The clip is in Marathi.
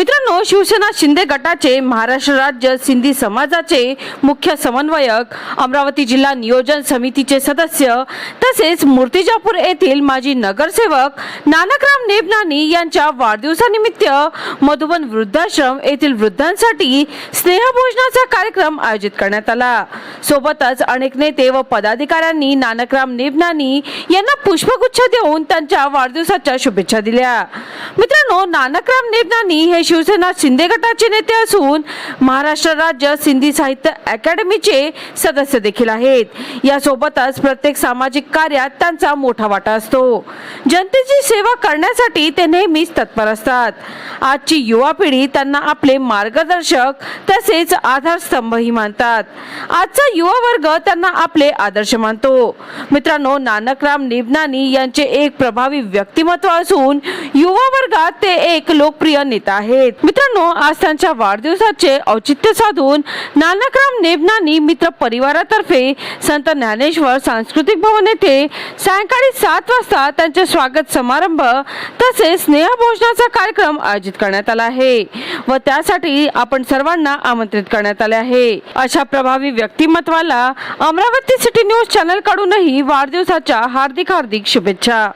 मित्र मित्रांनो शिवसेना शिंदे गटाचे महाराष्ट्र राज्य सिंधी समाजाचे मुख्य समन्वयक अमरावती जिल्हा नियोजन समितीचे सदस्य तसेच मूर्तिजापूर येथील माजी नगरसेवक नानकराम नेबनानी यांच्या वाढदिवसानिमित्त मधुबन वृद्धाश्रम येथील वृद्धांसाठी स्नेहभोजनाचा कार्यक्रम आयोजित करण्यात आला. सोबतच अनेक नेते व पदाधिकाऱ्यांनी नानकराम नेबनानी यांना पुष्पगुच्छ देऊन त्यांच्या वाढदिवसाच्या शुभेच्छा दिल्या. मित्रांनो नानकराम नेबनानी हे शिवसेना शिंदे गटाचे नेते असून महाराष्ट्र राज्य सिंधी साहित्य अकॅडमीचे सदस्य देखील आहेत. यासोबतच प्रत्येक सामाजिक कार्यात त्यांचा मोठा वाटा असतो. जनतेची सेवा करण्यासाठी ते नेहमीच तत्पर असतात. आजची युवा पिढी त्यांना आपले मार्गदर्शक तसेच आधारस्तंभही मानतात. आजचा युवा वर्ग त्यांना आपले आदर्श मानतो. मित्रांनो नानकराम निबनानी यांचे एक प्रभावी व्यक्तिमत्व असून युवा वर्गात ते एक लोकप्रिय नेता आहेत. मित्रांनो आज त्यांच्या वाढदिवसाचे औचित्य साधून नानकराम नेबनानी मित्र परिवारातर्फे संत ज्ञानेश्वर सांस्कृतिक भवन येथे सायंकाळी सात वाजता त्यांचे स्वागत समारंभ तसेच स्नेहभोजनाचा कार्यक्रम आयोजित करण्यात आला आहे व त्यासाठी आपण सर्वांना आमंत्रित करण्यात आले आहे. अशा प्रभावी व्यक्तिमत्वाला अमरावती सिटी न्यूज चॅनल कडूनही वाढदिवसाच्या हार्दिक हार्दिक शुभेच्छा.